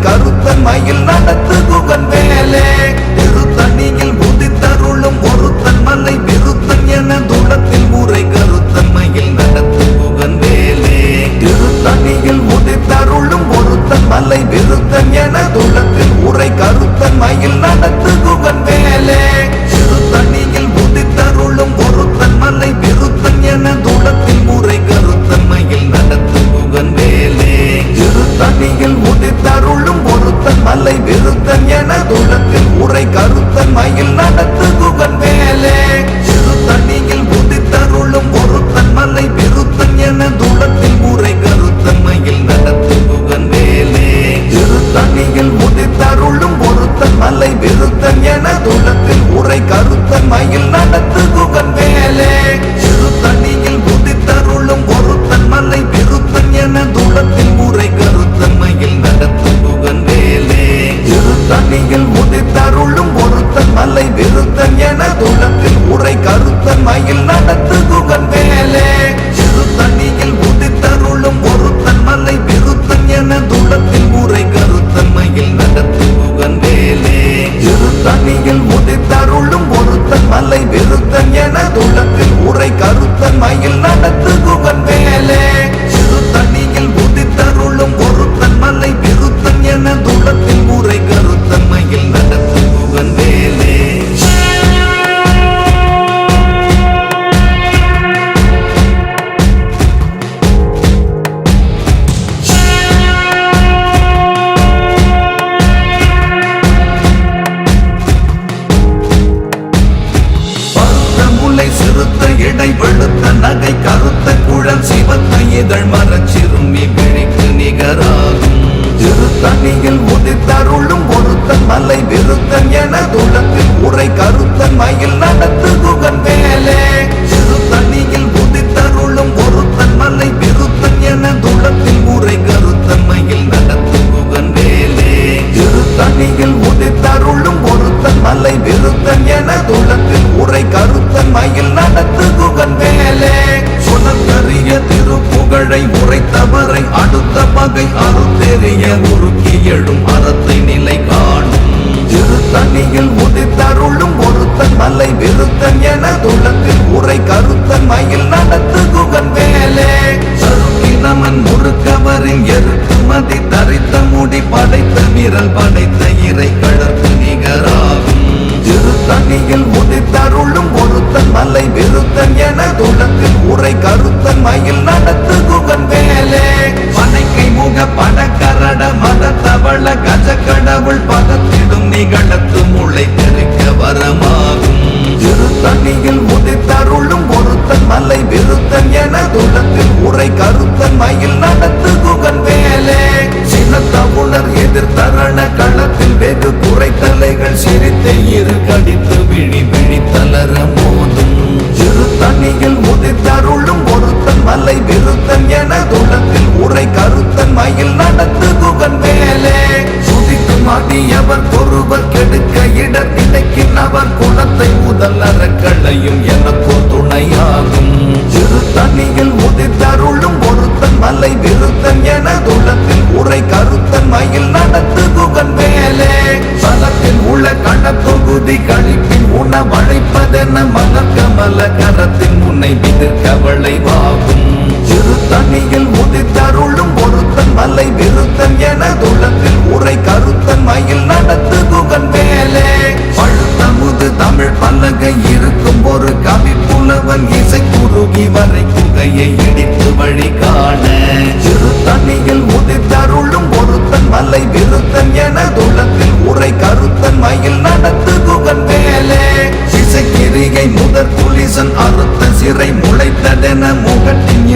கருத்தன் மயில் நடத்து குகன் வேலே கருத்தன் என துளத்தில் உரை கருத்தன் மயில் நடத்து குகன் வேலே திருத்தணியில் உதித்தருளும் ஒருத்தன் மலை விருத்தன் என துளத்தில் உரை கருத்தன் மயில் நடத்து குகன் வேலே திருத்தணியில் உதித்தருளும் ஒருத்தன் மலை விருத்தன் என துளத்தில் உரை கருத்தன் மயில் நடத்து குகன் வேலே சுனக்கரிய திருப்புகழை உரைத்தவரை அடுத்த பகை அறுத்தெறிய உருக்கி எழும் அறத்தை நிலை காணும். தனியில் உதித்தருளும் ஒருத்தன் மலை விருத்தன் என துளத்தில் உரை கருத்தன் மயில் நடத்து குகன் வேலே சருக்கினமன் முறுக்கவரின் எருக்கு மதி தரித்த முடி படைத்த விரல் படைத்த இறை கழற்கு நிகராகும். திருத்தணியில் உதித்தருளும் ஒருத்தன் மலை விருத்தன் என துளத்தில் உரை கருத்தன் மயில் நடத்து குகன் வேலே பனைக்கை முக படக்கரட மத தவள கஜ கடவுள் பதத்திடும் நிகழத்து முளை தெரிக்க வரமாகும். திருத்தணியில் உதித்தருளும் ஒருத்தன் மலை விருத்தன் என துளத்தில் உரை கருத்தன் மயில் நடத்து குகன் வேலே சினத்தவுணர் எதிர்த்தரண களத்தில் வெகு தலைகள் சிரித்து இரு கடித்து விழி விழி தளர மோதும். இரு தண்ணியில் முதித்தருளும் ஒருத்தன் மலை விருத்தன் என துளத்தில் உரை கருத்தன் மயில் நடத்து குகன் மேலே. சுதிக்கும் அடியவர் ஒருவர் கெடுக்க இடர் கிடைக்கின் அவர் குணம் கரத்தின் கவலை வாகும் சிறு உதித்தருளும்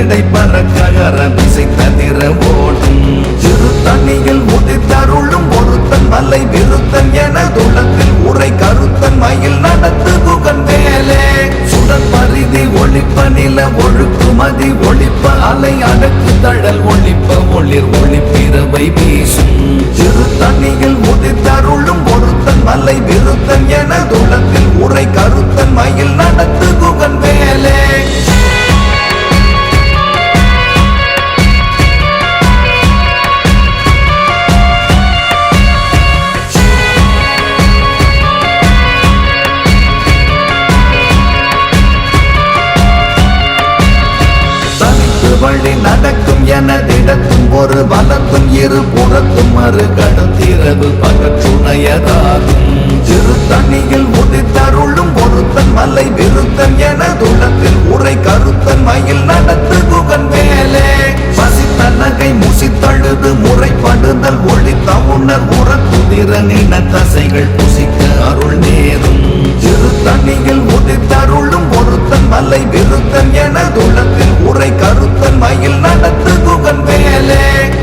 முகட்டின் இடை பறக்ககர திசை ததிர ஓடும் திருத்தணியில் உதித்தருளும் ஒருத்தன் மலை விருத்தன் என துளத்தில் உரை கருத்தன் மயில் நடத்து குகன் வேலே சுடர் பரிதி ஒளிப்ப நில ஒழுக்குமதி ஒளிப்ப அலை அடக்கு தழல் ஒளிப்ப ஒளிர் ஒளிப்பிரவை வீசும். திருத்தணியில் உதித்தருளும் ஒருத்தன் மலை விருத்தன் என துளத்தில் உரை கருத்தன் மயில் நடத்து குகன் வேலே இடத்தும் ஒரு வலத்தும் இரு புறத்தும் மறு கடத்திரவு பகற்றுணையதாகும். திருத்தணியில் உதித்தருளும் பொருத்தன் மலை விருத்தன் என துளத்தில் உரை கருத்தன் மயில் நடத்து குகன் மேலே. பசித்தனகை முசித்தழுது முறைப்படுதல் ஒழித்த உணர் உறக்குதிர நின தசைகள் புசிக்க அருள் நேரும். திருத்தணியில் உதித்தருளும் பொருத்தன் மலை விருத்தன் என துளத்தில் கருத்தன் மயில் நடத்து குகன் வேலே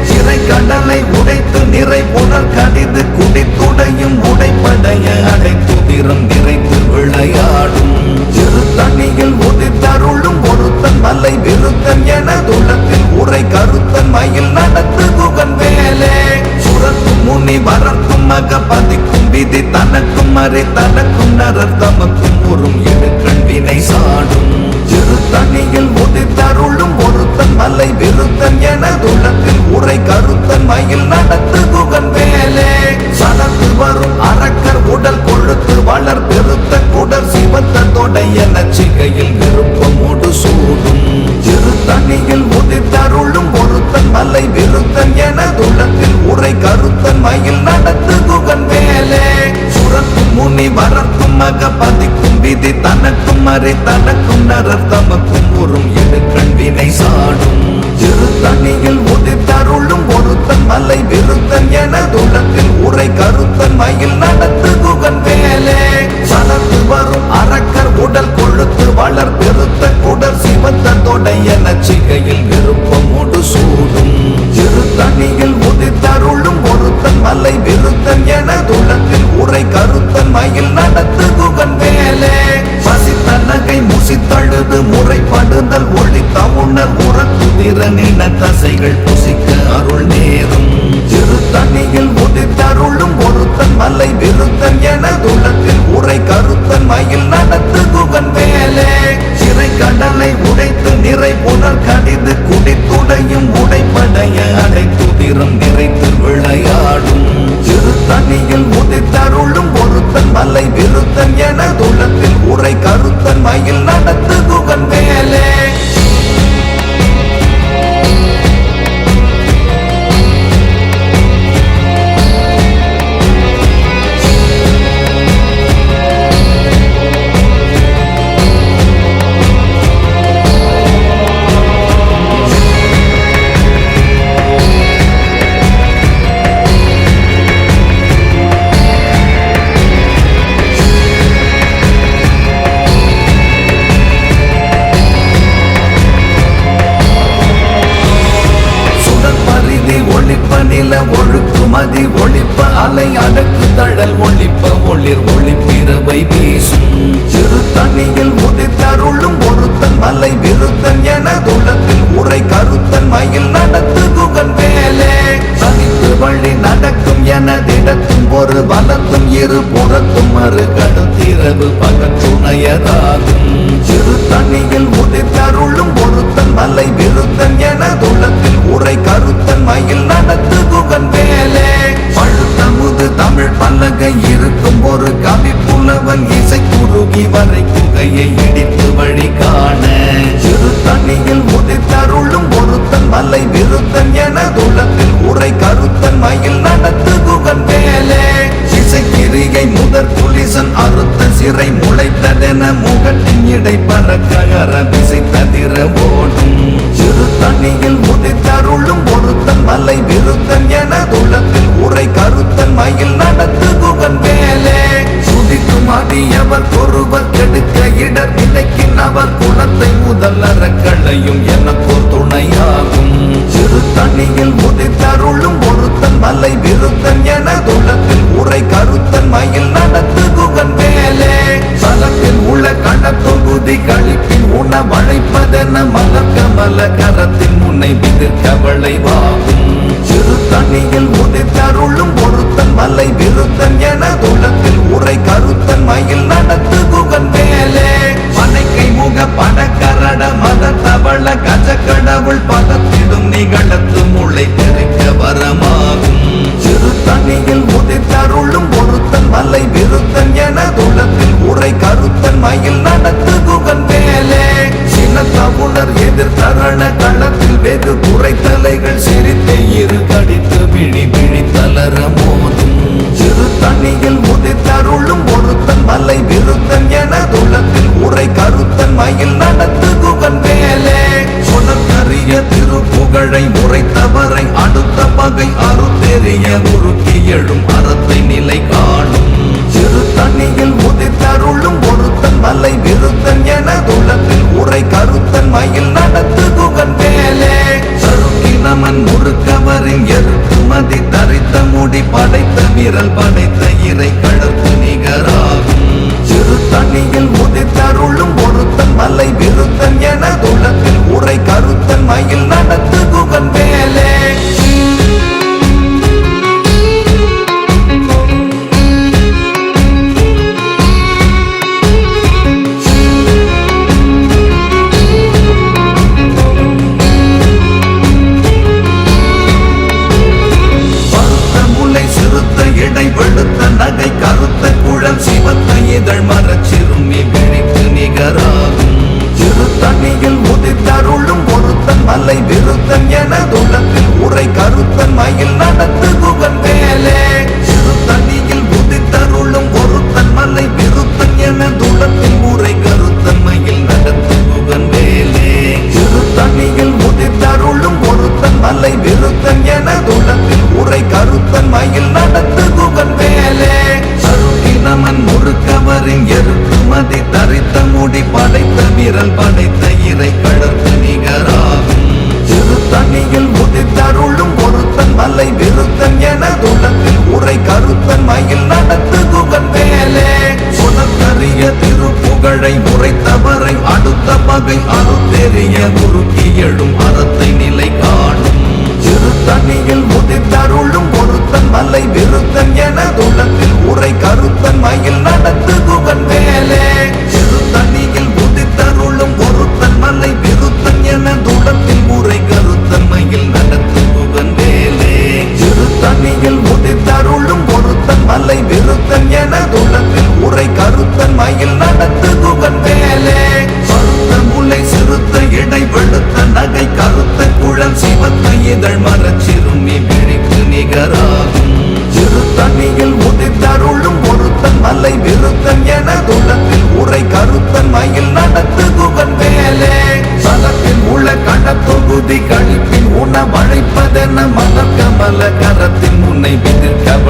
சிறை கடலை உடைத்து நிறை புனர் கடிது குடித்துடையும் உடைப்படைய அடைத்து திறம் நிறைத்து விளையாடும் திருத்தணியில் உதித்தருளும் பொருத்தன் மலை விருத்தன் என துளத்தில் உரை கருத்தன் மயில் நடத்து குகன் வேலே சுரத்தும் முனி வரத்தும் மக பதிக்கும் விதி தனக்கும் மறை தனக்கும் நரர் தமக்கும் உறும் எடுக்கண் வினை சாடும். திருத்தணியில் மாறே தனக்கும் நரர் தமக்கும் உறும் எடுக்கண் கண்வினை சாடும். திருத்தணியில் உதித்தருளும் ஒருத்தன் மலை விருத்தன் என துளத்தில் உரை கருத்தன் மயில் நடத்து குகன் வேலே சலத்து வரும் அரக்கர் உடல் கொழுத்து வளர் பெருத்த குடர் சிவத்த தொடைய நச்சிகையில் விருப்பமோடு சூடும். திருத்தணியில் உதித்தருளும் ஒருத்தன் மலை விருத்தன் என துளத்தில் உரை கருத்தன் மயில் நடத்து குகன் வேலே பசித்த நகை முசித்தழுது முறைப்படுதல் ஒளித்த உணர் குதிர நின தசைகள் புசிக்க அருள் நேரும். திருத்தணியில் உதித்தருளும் கருத்தன் மலை விருத்தன் எனது உள்ளத்தில் உரை கருத்தன் மயில் நடத்து குகன் மேலே. சிறை கடலை உடைத்து நிறை புனர் கடிது குடித்துடையும் உடைப்படைய அடைத்துதிரம் நிறைத்து விளையாடும். திருத்தணியில் உதித்தருளும் பொருத்தன் மலை விருத்தன் எனது உள்ளத்தில் உரை கருத்தன் மயில் நடத்து குகன் மேலே. ஆதி ஒளிப்ப அலை அடக்கு தழல் ஒளிப்ப ஒளிர் ஒளிப்பிறவை வீசும். சிறு தண்ணியில் உதித்தருளும் ஒருத்தன் மலை விருத்தன் என துளத்தில் உரை கருத்தன் மயில் நடத்து குகன் வேலே தனித்து வழி நடக்கும் எனதிடத்தும் ஒரு பலத்தும் இரு புறத்தும் மறு கடத்திரவு பகற்றுணையதாகும் சிறு தண்ணியில் உதித்தருளும் ஒருத்தன் மலை விருத்தன் என துளத்தில் உரை கருத்தன் மயில் நடத்து குகன் வேலே தமிழ் பல்லகை இருக்கும் ஒரு கவி புலவன் இசை குறுகி வரை குகையை இடித்து வழி காண. சிறு தண்ணியில் உதித்தருளும் ஒருத்தன் மலை விருத்தன் என துளத்தில் உரை கருத்தன் மயில் நடத்து குகன் வேலே இசைக்கிரிகை முதற் புலிசன் அறுத்த சிறை முளைத்ததென முகட்டின் இடை பறக்ககர விசை ததிர ஓடும். சிறு தண்ணியில் உதித்தருளும் ஒருத்தன் விதிர்க்க விளைவாகும் சிறு தண்ணியில் உதித்தருளும் ஒருத்தன் மலை விருத்தன் என துளத்தில் உரை கருத்தன் மயில் நடத்து குகன் மேலே. மனைக்கை முக படக்கரட மத தவள கஜ கடவுள் பதத்திடும் நிகழத்து முளை பெருக்க வரமாகும். சிறு தண்ணியில் உதித்தருளும் ஒருத்தன் மலை விருத்தன் என துளத்தில் உரை கருத்தன் மயில் நடத்து குகன் மேலே. சின்ன தவுணர் வெகு குறை தலைகள் சிரித்து இரு கடித்து பிழி விழி தளர மோதும். சிறு தண்ணியில் உதித்தருளும் ஒருத்தன் மலை விருத்தன் என துளத்தில் உரை கருத்தன் மயில் நடத்து குகன் மேலே. சொன்னறிய திருப்புகழை உரைத்தவரை அடுத்த பகை அறுத்தெறிய உருக்கி எழும் முறுக்கவரின் மதி தரித்த முடி படைத்த விரல் படைத்த இறை கழற்கு நிகராகும். சிறு தண்ணியில் முதித்தருளும் ஒருத்தன் மலை விருத்தன் என துளத்தில் உரை கருத்தன் மயில் நடத்து குகன் வேலே சிறுத்த வெளுத்த நகை கருத்த குழல் சிவத்த இதழ் மரச்சிறுமி விழிக்கு நிகராகும். சிறு தண்ணியில் உதித்தருளும் ஒருத்தன் மலை விருத்தன் என துளத்தில் உரை கருத்தன் மயில் நடத்து குகன் வேலே சிறு தண்ணியில் ஒருத்தன் மலை விருத்தன் என துளத்தில் உரை கருத்தன் மயில் நடத்து குகன் வேலே ஒருத்தன் மலை விருத்தன் என துளத்தில் உரை கருத்தன் மயில் நடத்து படைத்த படைத்த இறை கடற்கு நிகராகும். சிறு தண்ணியில் உதித்தருளும் ஒருத்தன் மலை விருத்தன் என துளத்தில் உரை கருத்தன் மயில் நடத்து குகன் வேலே குணத்தறிய திருப்புகழை உரைத்தவரை அடுத்த பகை அறுத்தெறிய உருக்கி எழும் அறத்தை நிலை காணும். சிறு முதித்தருளும் உதித்தருளும் ஒருத்தன் மலை விருத்தன்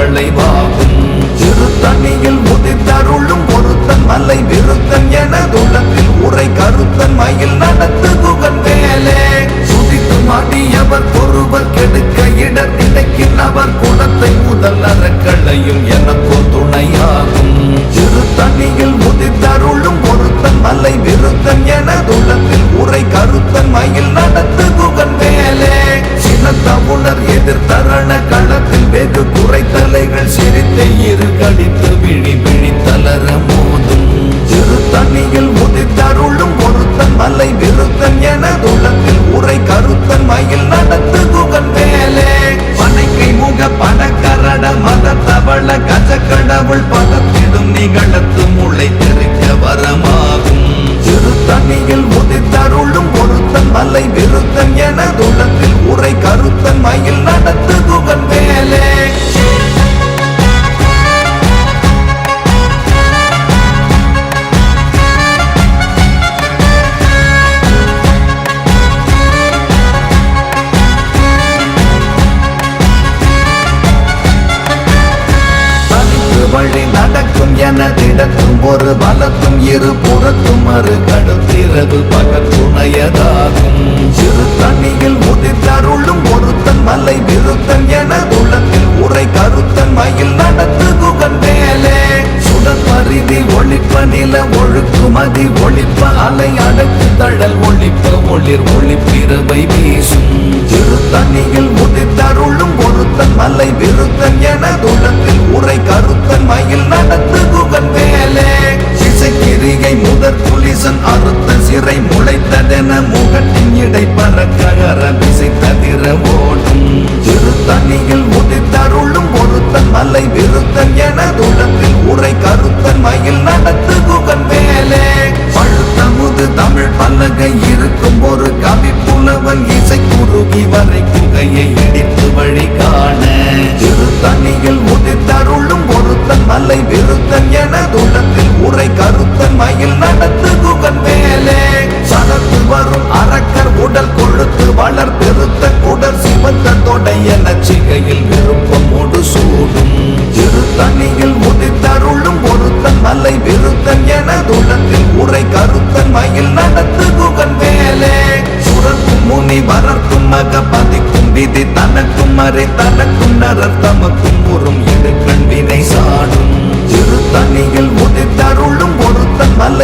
விதிர் கவளை வாகும் சிறு தண்ணியில் உதித்தருளும் மலை விருத்தன் எனது உள்ளத்தில் உரை கருத்தன் மயில் நடத்து குகன் வேலே சுதித்து மாட்டியவர் ஒருவர் கெடுக்க இடர் நினைக்கின் அவர் குணத்தை முதல் அறக்களையும் எனக்கோ துணையாகும். முளை தெரிக்க வரமாகும். சிறு தண்ணியில் உதித்தருளும் ஒருத்தன் மலை விருத்தன் என துளத்தில் உரை கருத்தன் மயில் நடத்து குகன் வேலே என ஒரு பலத்தும் இரு புறத்தும் மறு கடுத்திரவு பகத்துணையதாகும் சிறு தண்ணியில் உதித்தருளும் ஒருத்தன் மலை விருத்தன் என உள்ளத்தில் உரை கருத்தன் மயில் நடத்து குகன் மேலே. பரிதி ஒழிப்ப நில ஒழுக்குமதி ஒழிப்ப அலை அடக்கு தழல் ஒழிப்ப ஒளிர் ஒளிப்பிறவை வீசும். திருத்தணியில் முடித்தருளும் உதித்தருளும் ஒருத்தன் மலை விருத்தன் என துளத்தில் உரை கருத்தன் மயில் நடத்து குகன் வேலே சிசைக்கிரியை முதற் புலிசன் அறுத்த சிறை முளைத்ததென முகட்டின் இடை பறக்ககர விசை தவிர ஓடும் சிறு தண்ணியில் உதித்தருளும் ஒருத்தன் மலை விருத்தன் என துளத்தில் உரை கருத்தன் மயில் நடத்து குகன் வேலே பழுத்தமுது தமிழ் பல்லகை இருக்கும் ஒரு கவி புலவன் இசை குறுகி வரை குகையை இடித்து வழி காண. சிறு தண்ணியில் உதித்தருளும் ஒருத்தன் மலை விருத்தன் என துளத்தில் உரை கருத்தன் மயில் நடத்து குகன் மேலே. சரத்து வரும் அரக்கர் உடல் கொழுத்து வளர் பெருத்த குடல் சிவந்த தொடைய நச்சிகையில் விருப்பம் ஒடு சூடும். திருத்தணியில் தண்ணியில் உதித்தருளும் ஒருத்தன் மலை விருத்தன் என துளத்தில் உரை கருத்தன் மயில் நடத்து குகன் மேலே. சுரக்கும் முனி வரர்க்கும் மக பதிக்கும் விதி தனக்கும் மறை தனக்கும் நரர் தமக்கும் உறும் தனிகள் உடைத்தருளும் பொருத்த நல்ல